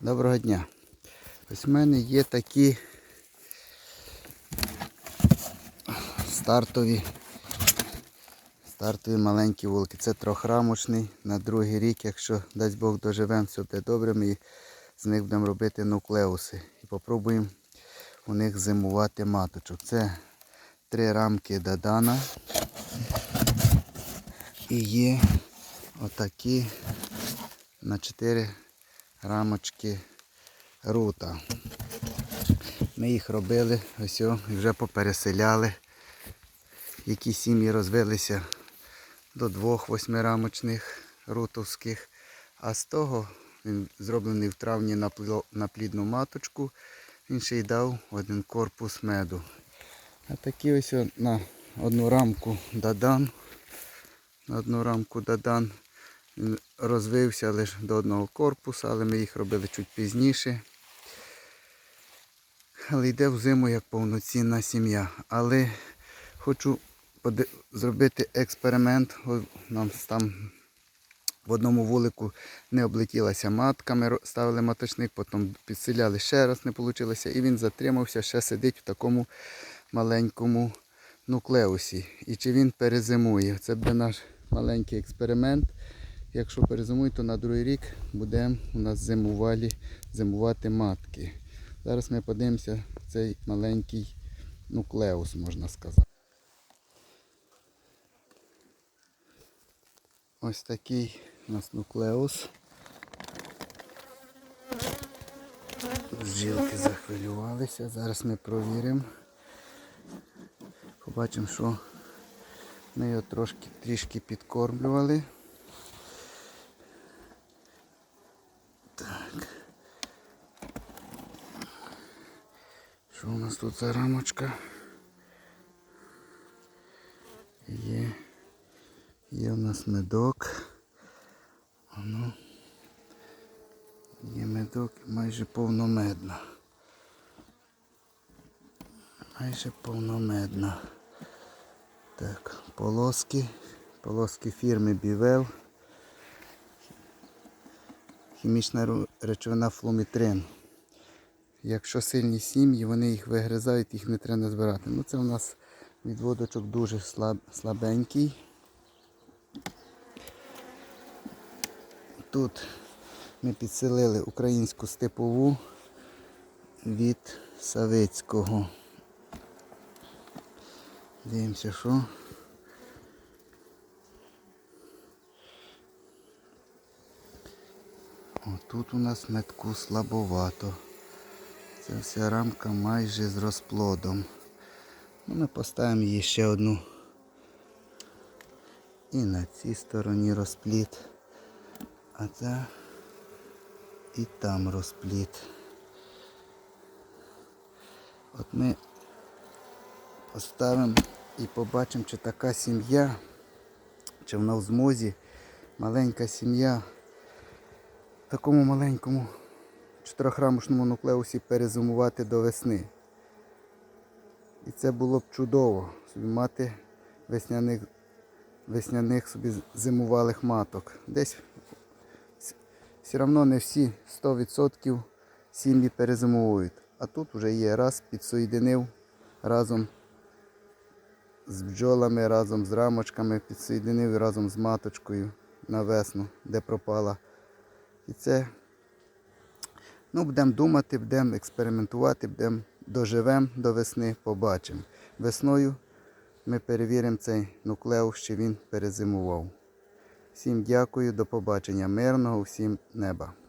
Доброго дня. Ось в мене є такі стартові, стартові маленькі вулики. Це трьохрамочний на другий рік, якщо дасть Бог доживемо, все буде добре, ми з них будемо робити нуклеуси. І попробуємо у них зимувати маточок. Це три рамки Дадана. І є отакі на 4 рамочки рута. Ми їх робили, ось і вже попереселяли. Які сім'ї розвилися до двох восьмирамочних рутовських. А з того він зроблений в травні на плідну маточку. Він ще й дав один корпус меду. А такі ось на одну рамку дадан. На одну рамку дадан. Розвився лише до одного корпуса, але ми їх робили чуть пізніше. Але йде в зиму як повноцінна сім'я. Але хочу зробити експеримент. Нам там в одному вулику не облетілася матка, ми ставили маточник, потім підселяли ще раз, не вийшло. І він затримався, ще сидить в такому маленькому нуклеусі. І чи він перезимує? Це буде наш маленький експеримент. Якщо перезимує, то на другий рік будемо у нас зимувалі, зимувати матки. Зараз ми подивимося цей маленький нуклеус, можна сказати. Ось такий у нас нуклеус. Жилки захвилювалися. Зараз ми провіримо. Побачимо, що ми його трошки трішки підкормлювали. У нас тут за рамочка? Є. Є у нас медок. Воно. Є медок майже повномедна. Майже повномедна. Так, полоски. Полоски фірми Бівел. Хімічна речовина флумітрин. Якщо сильні сім'ї, вони їх вигризають, їх не треба збирати. Ну це у нас відводочок дуже слаб, слабенький. Тут ми підселили українську степову від Савицького. Дивимося, що. О, тут у нас метку слабовато. Це вся рамка майже з розплодом. Ну, ми поставимо її ще одну. І на цій стороні розплід. А це і там розплід. От ми поставимо і побачимо, чи така сім'я, чи вона в змозі, маленька сім'я в такому маленькому чотирьохрамочному нуклеусі перезимувати до весни. І це було б чудово собі мати весняних, весняних собі зимувалих маток. Десь все одно не всі 100% сім'ї перезимовують. А тут вже є раз підсоєдинив разом з бджолами, разом з рамочками, підсоєдинив разом з маточкою на весну, де пропала. І це Ну, будемо думати, будемо експериментувати, будемо доживемо до весни, побачимо. Весною ми перевіримо цей нуклеус, чи він перезимував. Всім дякую, до побачення. Мирного всім неба.